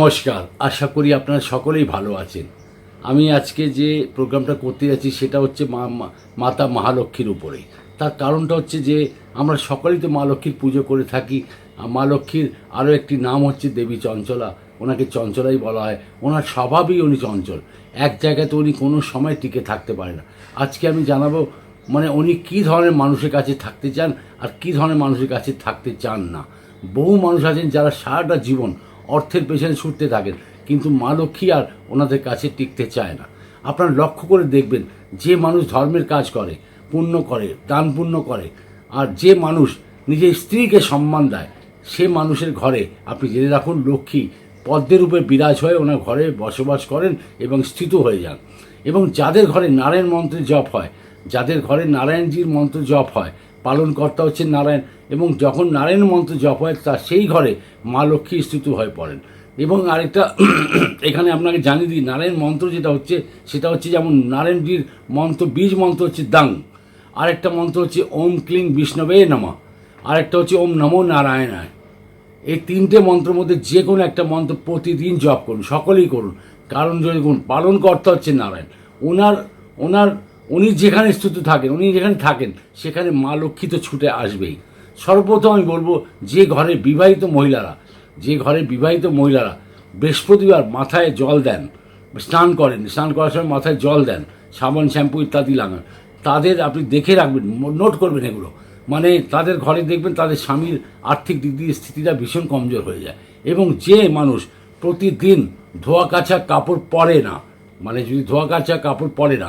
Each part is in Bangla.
নমস্কার। আশা করি আপনারা সকলেই ভালো আছেন। আমি আজকে যে প্রোগ্রামটা করতে যাচ্ছি সেটা হচ্ছে মা মাতা মহালক্ষ্মীর উপরে। তার কারণটা হচ্ছে যে আমরা সকলেই তো মা লক্ষ্মীর পুজো করে থাকি। মা লক্ষ্মীর আরও একটি নাম হচ্ছে দেবী চঞ্চলা। ওনাকে চঞ্চলাই বলা হয়। ওনার স্বভাবই উনি চঞ্চল। এক জায়গাতে উনি কোনো সময় টিকে থাকতে পারে না। আজকে আমি জানাব মানে উনি কী ধরনের মানুষের কাছে থাকতে চান আর কী ধরনের মানুষের কাছে থাকতে চান না। বহু মানুষ আছেন যারা সারাটা জীবন অর্থের পেছনে ছুটতে থাকেন, কিন্তু মা লক্ষ্মী আর ওনাদের কাছে টিকতে চায় না। আপনারা লক্ষ্য করে দেখবেন, যে মানুষ ধর্মের কাজ করে, পুণ্য করে, দান পুণ্য করে, আর যে মানুষ নিজের স্ত্রীকে সম্মান দেয়, সে মানুষের ঘরে, আপনি জেনে রাখুন, লক্ষ্মী পদ্মের উপরে বিরাজ হয়ে ওনার ঘরে বসবাস করেন এবং স্থিত হয়ে যান। এবং যাদের ঘরে নারায়ণ মন্ত্রের জপ হয়, যাদের ঘরে নারায়ণজির মন্ত্র জপ হয় পালনকর্তা হচ্ছেন নারায়ণ এবং যখন নারায়ণ মন্ত্র জপ হয় তার সেই ঘরে মা লক্ষ্মী স্থিত হয়ে পড়েন। এবং আরেকটা, এখানে আপনাকে জানিয়ে দিই, নারায়ণ মন্ত্র যেটা হচ্ছে, সেটা হচ্ছে যেমন নারায়ণজির মন্ত্র, বীজ মন্ত্র হচ্ছে দাং, আরেকটা মন্ত্র হচ্ছে ওম ক্লিং বিষ্ণবে নমা, আরেকটা হচ্ছে ওম নমো নারায়ণায়। এই তিনটে মন্ত্রের মধ্যে যে কোনো একটা মন্ত্র প্রতিদিন জপ করুন, সকলেই করুন। কারণ যদি পালনকর্তা হচ্ছে নারায়ণ, ওনার ওনার উনি যেখানে স্থিত থাকেন, উনি যেখানে থাকেন, সেখানে মা লক্ষ্মী তো ছুটে আসবেই। সর্বপ্রথম আমি বলব, যে ঘরে বিবাহিত মহিলারা, যে ঘরে বিবাহিত মহিলারা বৃহস্পতিবার মাথায় জল দেন, স্নান করেন, স্নান করার সময় মাথায় জল দেন, সাবান, শ্যাম্পু ইত্যাদি লাগান, তাদের আপনি দেখে রাখবেন, নোট করবেন এগুলো। মানে তাদের ঘরে দেখবেন তাদের স্বামীর আর্থিক দিক দিয়ে স্থিতিটা ভীষণ কমজোর হয়ে যায়। এবং যে মানুষ প্রতিদিন ধোয়া কাছা কাপড় পরে না মানে যদি ধোয়া কাছা কাপড় পরে না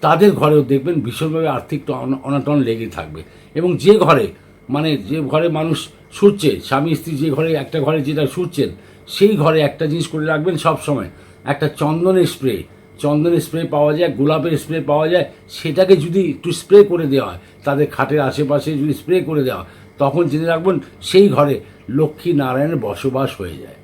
তাদের ঘরেও দেখবেন ভীষণভাবে আর্থিক টন- অনাটন লেগে থাকবে। এবং যে ঘরে মানে যে ঘরে মানুষ শুচ্ছে, স্বামী, স্ত্রী যে ঘরে, একটা ঘরে যেটা শুচ্ছেন, সেই ঘরে একটা জিনিস করে রাখবেন সব সময়। একটা চন্দনের স্প্রে চন্দনের স্প্রে পাওয়া যায়, গোলাপের স্প্রে পাওয়া যায়, সেটাকে যদি একটু স্প্রে করে দেওয়া হয়, তাদের খাটের আশেপাশে যদি স্প্রে করে দেওয়া তখন জেনে রাখবেন সেই ঘরে লক্ষ্মী নারায়ণের বসবাস হয়ে যায়।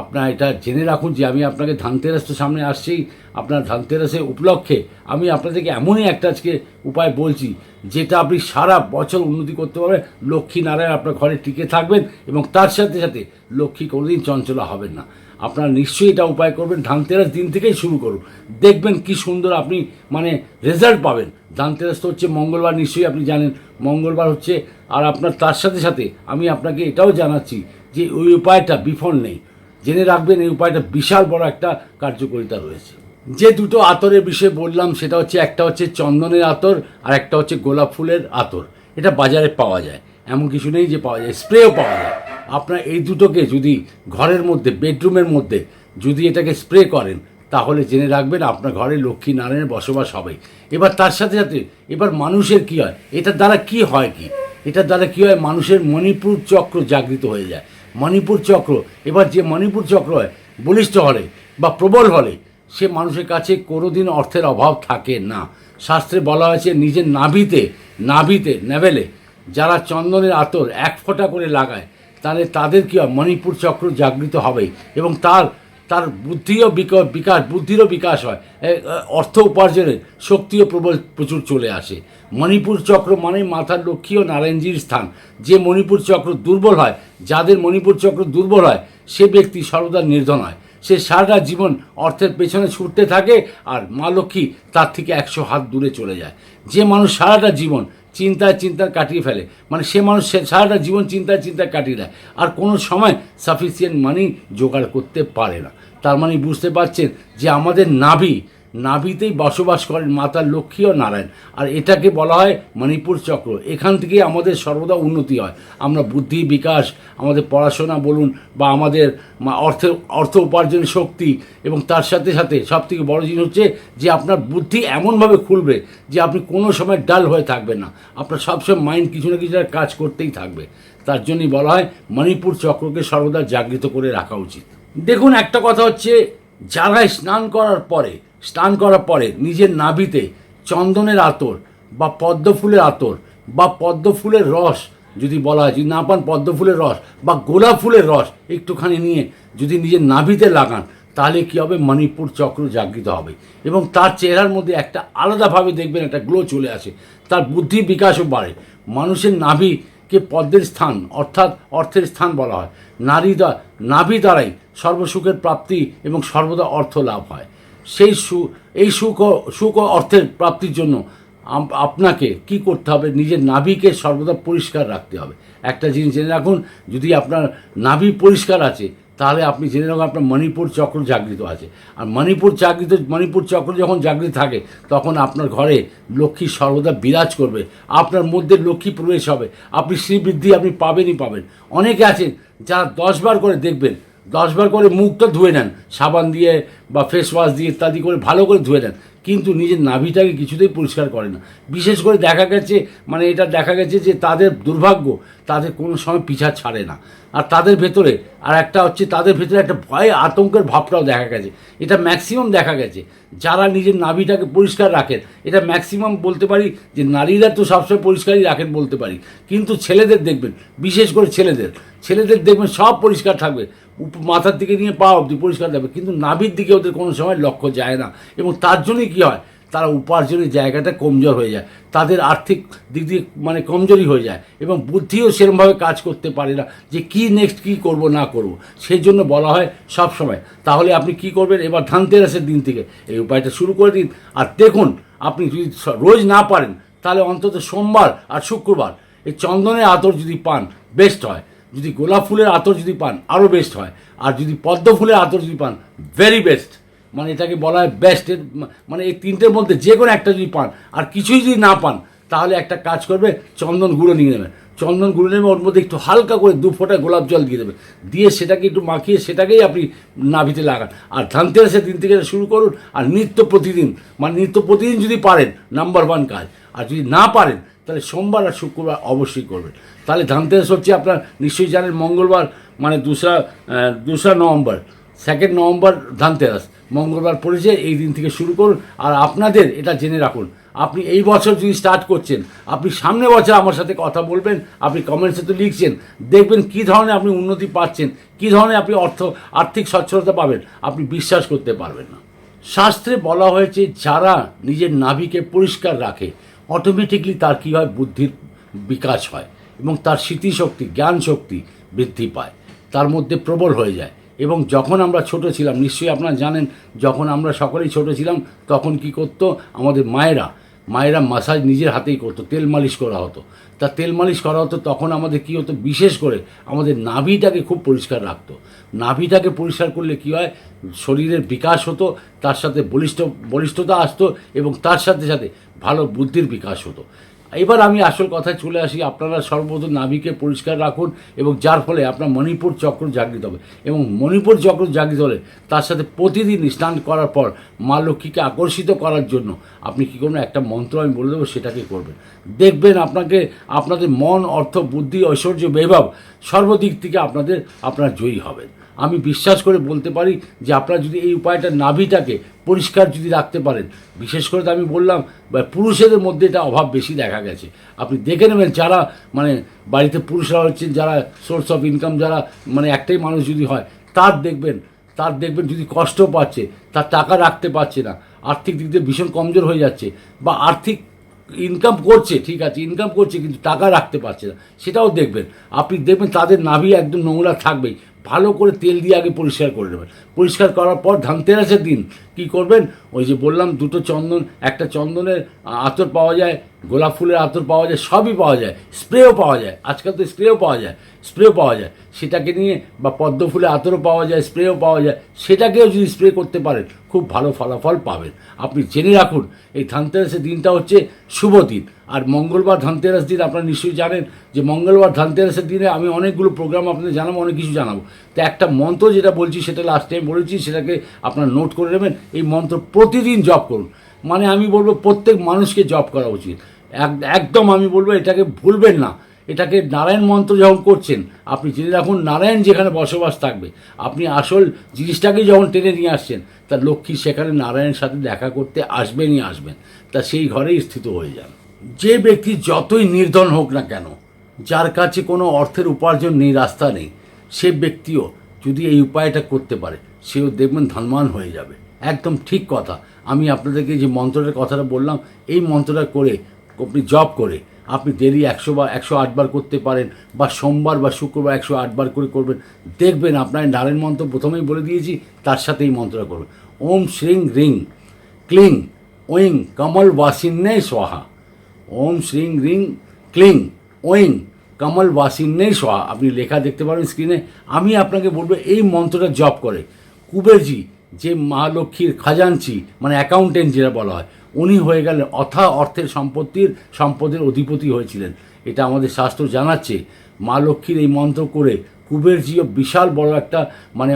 আপনার এটা জেনে রাখুন যে আমি আপনাকে ধানতেরাস তো সামনে আসছেই। আপনার ধানতেরাসের উপলক্ষে আমি আপনাদেরকে এমনই একটা আজকে উপায় বলছি, যেটা আপনি সারা বছর উন্নতি করতে পারবেন। লক্ষ্মী নারায়ণ আপনার ঘরে টিকে থাকবেন এবং তার সাথে সাথে লক্ষ্মী কোনোদিন চঞ্চলা হবেন না। আপনারা নিশ্চয়ই এটা উপায় করবেন। ধানতেরাস দিন থেকেই শুরু করুন। দেখবেন কি সুন্দর আপনি মানে রেজাল্ট পাবেন। ধানতেরাস তো হচ্ছে মঙ্গলবার, নিশ্চয়ই আপনি জানেন। মঙ্গলবার হচ্ছে, আর আপনার তার সাথে সাথে আমি আপনাকে এটাও জানাচ্ছি যে ওই উপায়টা বিফল নেই। জেনে রাখবেন এই উপায়টা বিশাল বড় একটা কার্যকারিতা রয়েছে যে দুটো আতরের বিষয়ে বললাম, সেটা হচ্ছে একটা হচ্ছে চন্দনের আতর আর একটা হচ্ছে গোলাপ ফুলের আতর। এটা বাজারে পাওয়া যায়। এমন কিছু নেই যে পাওয়া যায়, স্প্রেও পাওয়া যায়। আপনার এই দুটোকে যদি ঘরের মধ্যে, বেডরুমের মধ্যে যদি এটাকে স্প্রে করেন, তাহলে জেনে রাখবেন আপনার ঘরে লক্ষ্মী নারায়ণের বসবাস হবে এবার তার সাথে সাথে, এবার মানুষের কি হয়? এটার দ্বারা কি হয় কি? এটার দ্বারা কি হয়? মানুষের মণিপুর চক্র জাগৃত হয়ে যায়। মণিপুর চক্র। এবার যে মণিপুর চক্র হয়, বলিষ্ঠ হলে বা প্রবল হলে, সে মানুষের কাছে কোনোদিন অর্থের অভাব থাকে না। শাস্ত্রে বলা হয়েছে, নিজের নাভিতে নাভিতে নেভেলে যারা চন্দনের আতর এক ফোঁটা করে লাগায়, তাহলে তাদের কি হয়? মণিপুর চক্র জাগৃত হবে এবং তার তার বুদ্ধিও বিক- বিকাশ, বুদ্ধিরও বিকাশ হয়। অর্থ উপার্জনের শক্তিও প্রবল প্রচুর চলে আসে। মণিপুর চক্র মানে মাথার লক্ষ্মী ও নারায়ণজির স্থান। যে মণিপুর চক্র দুর্বল হয়, যাদের মণিপুর চক্র দুর্বল হয়, সে ব্যক্তি সর্বদা নির্ধন হয়। সে সারাটা জীবন অর্থের পেছনে ছুটতে থাকে আর মা লক্ষ্মী তার থেকে একশো হাত দূরে চলে যায়। যে মানুষ সারাটা জীবন চিন্তায় চিন্তায় কাটিয়ে ফেলে। মানে সে মানুষ সে সারাটা জীবন চিন্তায় চিন্তায় কাটিয়ে দেয়। আর কোনো সময় সাফিসিয়েন্ট মানি জোগাড় করতে পারে না। তার মানে বুঝতে পারছেন যে আমাদের নাভি নাভিতেই বসবাস করেন মাতা লক্ষ্মী ও নারায়ণ। আর এটাকে বলা হয় মণিপুর চক্র। এখান থেকে আমাদের সর্বদা উন্নতি হয়। আমরা বুদ্ধি, বিকাশ, আমাদের পড়াশোনা বলুন বা আমাদের অর্থ অর্থ উপার্জনের শক্তি এবং তার সাথে সাথে সব থেকে বড় জিনিস হচ্ছে যে আপনার বুদ্ধি এমনভাবে খুলবে যে আপনি কোনো সময় ডাল হয়ে থাকবেন না। আপনার সবসময় মাইন্ড কিছু না কিছু কাজ করতেই থাকবে। তার জন্যই বলা হয় মণিপুর চক্রকে সর্বদা জাগৃত করে রাখা উচিত। দেখুন একটা কথা হচ্ছে, যারা স্নান করার পরে স্নান করার পরে নিজের নাভিতে চন্দনের আতর বা পদ্ম ফুলের আতর বা পদ্ম ফুলের রস যদি বলা হয়, যদি না পান পদ্ম ফুলের রস বা গোলাপ ফুলের রস একটুখানি নিয়ে যদি নিজের নাভিতে লাগান, তাহলে কী হবে? মণিপুর চক্র জাগৃত হবে। এবং তার চেহারার মধ্যে একটা আলাদাভাবে দেখবেন, একটা গ্লো চলে আসে। তার বুদ্ধি বিকাশও বাড়ে। মানুষের নাভি কে পদ্মের স্থান, অর্থাৎ অর্থের স্থান বলা হয়। নারী নাভি দ্বারাই সর্বসুখের প্রাপ্তি এবং সর্বদা অর্থ লাভ হয়। সেই সু, এই সুখ সুখ অর্থের প্রাপ্তির জন্য আপনাকে কি করতে হবে? নিজের নাভিকে সর্বদা পরিষ্কার রাখতে হবে। একটা জিনিস জেনে রাখুন, যদি আপনার নাভি পরিষ্কার আছে, তাহলে আপনি জেনে রাখুন আপনার মণিপুর চক্র জাগৃত আছে। আর মণিপুর জাগৃত, মণিপুর চক্র যখন জাগৃত থাকে, তখন আপনার ঘরে লক্ষ্মী সর্বদা বিরাজ করবে। আপনার মধ্যে লক্ষ্মী প্রবেশ হবে। আপনি শ্রীবৃদ্ধি আপনি পাবেনই পাবেন। অনেকে আছেন, যারা দশবার করে দেখবেন দশবার করে মুখটা ধুয়ে নেন। সাবান দিয়ে বা ফেস ওয়াশ দিয়ে ইত্যাদি করে ভালো করে ধুয়ে নেন। কিন্তু নিজের নাভিটাকে কিছুতেই পরিষ্কার করে না। বিশেষ করে দেখা গেছে মানে এটা দেখা গেছে যে তাদের দুর্ভাগ্য, তাদের কোনো সময় পিছা ছাড়ে না। আর তাদের ভেতরে, আর একটা হচ্ছে তাদের ভেতরে একটা ভয়, আতঙ্কের ভাবটাও দেখা গেছে। এটা ম্যাক্সিমাম দেখা গেছে। যারা নিজের নাভিটাকে পরিষ্কার রাখেন, এটা ম্যাক্সিমাম বলতে পারি যে নারীরা তো সবসময় পরিষ্কারই রাখেন বলতে পারি। কিন্তু ছেলেদের দেখবেন, বিশেষ করে ছেলেদের ছেলেদের দেখবেন সব পরিষ্কার থাকবে। মাথার দিকে নিয়ে পা অবধি পরিষ্কার থাকবে কিন্তু নাভির দিকে ওদের কোনো সময় লক্ষ্য যায় না। এবং তার জন্যই কী হয়? তারা উপার্জনের জায়গাটা কমজোর হয়ে যায়। তাদের আর্থিক দিক দিয়ে মানে কমজোরি হয়ে যায়। এবং বুদ্ধিও সেরকমভাবে কাজ করতে পারে না যে কি নেক্সট কি করব, না করব। সেই জন্য বলা হয় সব সময়, তাহলে আপনি কি করবেন? এবার ধানতেরাসের দিন থেকে এই উপায়টা শুরু করে দিন। আর দেখুন, আপনি যদি রোজ না পারেন, তাহলে অন্তত সোমবার আর শুক্রবার এই চন্দনের আতর যদি পান বেস্ট হয়। যদি গোলাপ ফুলের আতর যদি পান আরও বেস্ট হয়। আর যদি পদ্ম ফুলের আতর যদি পান ভেরি বেস্ট মানে এটাকে বলা হয় বেস্টের মানে এই তিনটের মধ্যে যে কোনো একটা যদি পান, আর কিছুই যদি না পান, তাহলে একটা কাজ করবে, চন্দন গুঁড়ো নিয়ে নেবে। চন্দন গুঁড়ো নেবে, ওর মধ্যে একটু হালকা করে দু ফোঁটা গোলাপ জল দিয়ে দেবে। দিয়ে সেটাকে একটু মাখিয়ে, সেটাকেই আপনি নাভিতে লাগান। আর ধানতেরাসের দিন থেকে শুরু করুন, আর নিত্য প্রতিদিন মানে নিত্য প্রতিদিন যদি পারেন নাম্বার ওয়ান কাজ। আর যদি না পারেন, তাহলে সোমবার আর শুক্রবার অবশ্যই করবেন। তাহলে ধানতেরাস হচ্ছে আপনার, নিশ্চয়ই জানেন মঙ্গলবার মানে দুসরা দুসরা নভেম্বর সেকেন্ড নভেম্বর ধানতেরাস মঙ্গলবার পড়েছে, এই দিন থেকে শুরু করুন, আর আপনাদের এটা জেনে রাখুন। আপনি এই বছর যদি স্টার্ট করছেন, আপনি সামনে বছর আমার সাথে কথা বলবেন, আপনি কমেন্টসে তো লিখছেন, দেখবেন কী ধরনের আপনি উন্নতি পাচ্ছেন, কী ধরনের আপনি অর্থ, আর্থিক সচ্ছলতা পাবেন, আপনি বিশ্বাস করতে পারবেন না। শাস্ত্রে বলা হয়েছে, যারা নিজের নাভিকে পরিষ্কার রাখে অটোমেটিকলি তার কী হয়? বুদ্ধির বিকাশ হয়। এবং তার স্মৃতিশক্তি জ্ঞান শক্তি বৃদ্ধি পায়। তার মধ্যে প্রবল হয়ে যায়। এবং যখন আমরা ছোট ছিলাম, নিশ্চয়ই আপনারা জানেন, যখন আমরা সকলেই ছোট ছিলাম, তখন কি করতো? আমাদের মায়েরা মায়েরা মাসাজ নিজের হাতেই করতো, তেল মালিশ করা হতো। তা তেল মালিশ করা হতো, তখন আমাদের কী হতো? বিশেষ করে আমাদের নাভিটাকে খুব পরিষ্কার রাখতো। নাভিটাকে পরিষ্কার করলে কী হয়? শরীরের বিকাশ হতো, তার সাথে বলিষ্ঠ, বলিষ্ঠতা আসতো এবং তার সাথে সাথে ভালো বুদ্ধির বিকাশ হতো। এবার আমি আসল কথায় চলে আসি। আপনারা সর্বপ্রথম নাভিকে পরিষ্কার রাখুন এবং যার ফলে আপনার মণিপুর চক্র জাগৃত হবে। এবং মণিপুর চক্র জাগৃত হলে তার সাথে প্রতিদিন স্নান করার পর মা লক্ষ্মীকে আকর্ষিত করার জন্য আপনি কী করবেন একটা মন্ত্র আমি বলে দেবো, সেটাকে করবেন। দেখবেন আপনাকে, আপনাদের মন, অর্থ, বুদ্ধি, ঐশ্বর্য, বৈভব সর্বদিক থেকে আপনাদের, আপনারা জয়ী হবেন। আমি বিশ্বাস করে বলতে পারি যে আপনারা যদি এই উপায়টা নাভিটাকে পরিষ্কার যদি রাখতে পারেন, বিশেষ করে তো আমি বললাম পুরুষেদের মধ্যে এটা অভাব বেশি দেখা গেছে। আপনি দেখে নেবেন যারা মানে বাড়িতে পুরুষরা হচ্ছেন, যারা সোর্স অফ ইনকাম যারা মানে একটাই মানুষ যদি হয়, তার দেখবেন তার দেখবেন যদি কষ্ট পাচ্ছে, তার টাকা রাখতে পারছে না, আর্থিক দিক দিয়ে ভীষণ কমজোর হয়ে যাচ্ছে, বা আর্থিক ইনকাম করছে, ঠিক আছে ইনকাম করছে, কিন্তু টাকা রাখতে পারছে না, সেটাও দেখবেন। আপনি দেখবেন তাদের নাভি একদম নোংরা থাকবেই। ভালো করে তেল দিয়ে আগে পরিষ্কার করে নেবেন। পরিষ্কার করার পর ধানতেরাসের দিন কি করবেন? ওই যে বললাম, দুটো চন্দন, একটা চন্দনের আতর পাওয়া যায়, গোলাপ ফুলের আতর পাওয়া যায়, সবই পাওয়া যায়। স্প্রেও পাওয়া যায়, আজকাল তো স্প্রেও পাওয়া যায়, স্প্রেও পাওয়া যায়। সেটাকে নিয়ে বা পদ্ম ফুলের আতরও পাওয়া যায়, স্প্রেও পাওয়া যায়। সেটাকেও যদি স্প্রে করতে পারেন, খুব ভালো ফলাফল পাবেন। আপনি জেনে রাখুন, এই ধানতেরাসের দিনটা হচ্ছে শুভ দিন। আর মঙ্গলবার ধানতেরাস দিন আপনারা নিশ্চয়ই জানেন যে মঙ্গলবার ধানতেরাসের দিনে আমি অনেকগুলো প্রোগ্রাম আপনাদের জানাব, অনেক কিছু জানাব। তো একটা মন্ত্র যেটা বলছি, সেটা লাস্ট টাইম বলেছি, সেটাকে আপনারা নোট করে নেবেন। এই মন্ত্র প্রতিদিন জপ করুন। মানে আমি বলব প্রত্যেক মানুষকে জপ করা উচিত। এক- একদম আমি বলব এটাকে ভুলবেন না। এটাকে নারায়ণ মন্ত্র যখন করছেন, আপনি জেনে রাখুন নারায়ণ যেখানে বসবাস থাকবে, আপনি আসল জিনিসটাকে যখন টেনে নিয়ে আসছেন, তা লক্ষ্মী সেখানে নারায়ণের সাথে দেখা করতে আসবেনই আসবেন। তা সেই ঘরেই স্থিত হয়ে যান। যে ব্যক্তি যতই নির্ধন হোক না কেন, যার কাছে কোনো অর্থের উপার্জন নেই, রাস্তা নেই, সে ব্যক্তিও যদি এই উপায়টা করতে পারে, সেও দেখবেন ধনবান হয়ে যাবে। একদম ঠিক কথা। আমি আপনাদেরকে যে মন্ত্রটার কথাটা বললাম, এই মন্ত্রটা করে, আপনি জব করে, আপনি ডেলি একশো বা একশো আটবার করতে পারেন, বা সোমবার বা শুক্রবার একশো আটবার করে করবেন। দেখবেন আপনার নারায়ণ মন্ত্র প্রথমেই বলে দিয়েছি, তার সাথে এই মন্ত্রটা করবেন। ওম শ্রিং রিং, ক্লিং ওইং কমল বাসিন্নে সোহা ওম শ্রিং রিং, ক্লিং ওইং কমল বাসিন্নে সোহা আপনি লেখা দেখতে পারেন স্ক্রিনে আমি আপনাকে বলব, এই মন্ত্রটা জপ করে। কুবেরজি যে মা লক্ষ্মীর খাজানচি মানে অ্যাকাউন্টেন্ট যেটা বলা হয়, উনি হয়ে গেলেন অথা অর্থের সম্পত্তির, সম্পদের অধিপতি হয়েছিলেন। এটা আমাদের শাস্ত্র জানাচ্ছে। মা লক্ষ্মীর এই মন্ত্র করে কুবেরজিও বিশাল বড় একটা মানে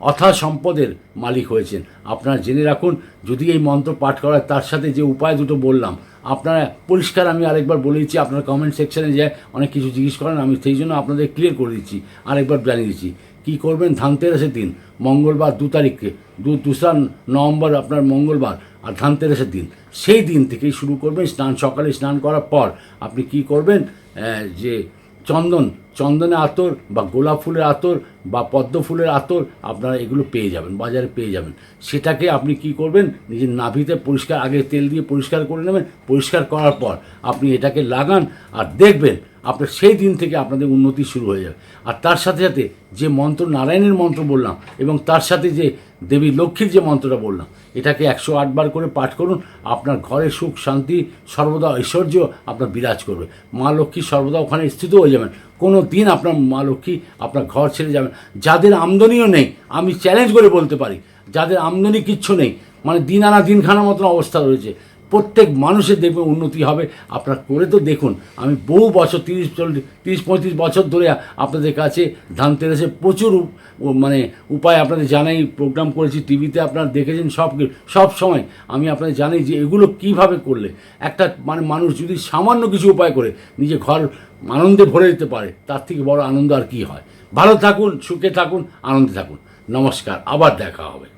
অথা সম্পদের মালিক হয়েছেন। আপনারা জেনে রাখুন, যদি এই মন্ত্র পাঠ করা তার সাথে যে উপায় দুটো বললাম, আপনারা পরিষ্কার আমি আরেকবার বলে দিচ্ছি, আপনার কমেন্ট সেকশানে যায় অনেক কিছু জিজ্ঞেস করেন, আমি সেই জন্য আপনাদের ক্লিয়ার করে দিচ্ছি, আরেকবার জানিয়ে দিচ্ছি। কী করবেন? ধানতেরাসের দিন, মঙ্গলবার দু তারিখকে দু, দোসরা নভেম্বর আপনার মঙ্গলবার আর ধানতেরাসের দিন। সেই দিন থেকেই শুরু করবেন, স্নান, সকালে স্নান করার পর আপনি কি করবেন? যে চন্দন চন্দনের আতর বা গোলাপ ফুলের আতর বা পদ্ম ফুলের আতর আপনারা এগুলো পেয়ে যাবেন, বাজারে পেয়ে যাবেন। সেটাকে আপনি কি করবেন? নিজের নাভিতে পরিষ্কার, আগে তেল দিয়ে পরিষ্কার করে নেবেন। পরিষ্কার করার পর আপনি এটাকে লাগান আর দেখবেন আপনার সেই দিন থেকে আপনাদের উন্নতি শুরু হয়ে যাবে। আর তার সাথে সাথে যে মন্ত্র নারায়ণের মন্ত্র বললাম এবং তার সাথে যে দেবী লক্ষ্মীর যে মন্ত্রটা বললাম, এটাকে একশো আটবার করে পাঠ করুন, আপনার ঘরে সুখ, শান্তি, সর্বদা ঐশ্বর্য আপনার বিরাজ করবে। মা লক্ষ্মী সর্বদা ওখানে স্থিত হয়ে যাবেন। কোনো দিন আপনার মা লক্ষ্মী আপনার ঘর ছেড়ে যাবেন। যাদের আমদানিও নেই, আমি চ্যালেঞ্জ করে বলতে পারি, যাদের আমদানি কিচ্ছু নেই মানে দিন আনা দিন খানার মতন অবস্থা রয়েছে। প্রত্যেক মানুষের দেখবে উন্নতি হবে। আপনারা করে তো দেখুন, আমি বহু বছর, তিরিশ, চল্লিশ, তিরিশ, পঁয়ত্রিশ বছর ধরে আপনাদের কাছে ধানতেরাসে প্রচুর মানে উপায় আপনাদের জানাই প্রোগ্রাম করেছি, টিভিতে আপনারা দেখেছেন সব সব সময়। আমি আপনাদের জানি যে এগুলো কীভাবে করলে, একটা মানে মানুষ যদি সামান্য কিছু উপায় করে, নিজে ঘর আনন্দে ভরে দিতে পারে, তার থেকে বড় আনন্দ আর কি হয়। ভালো থাকুন, সুখে থাকুন, আনন্দে থাকুন। নমস্কার, আবার দেখা হবে।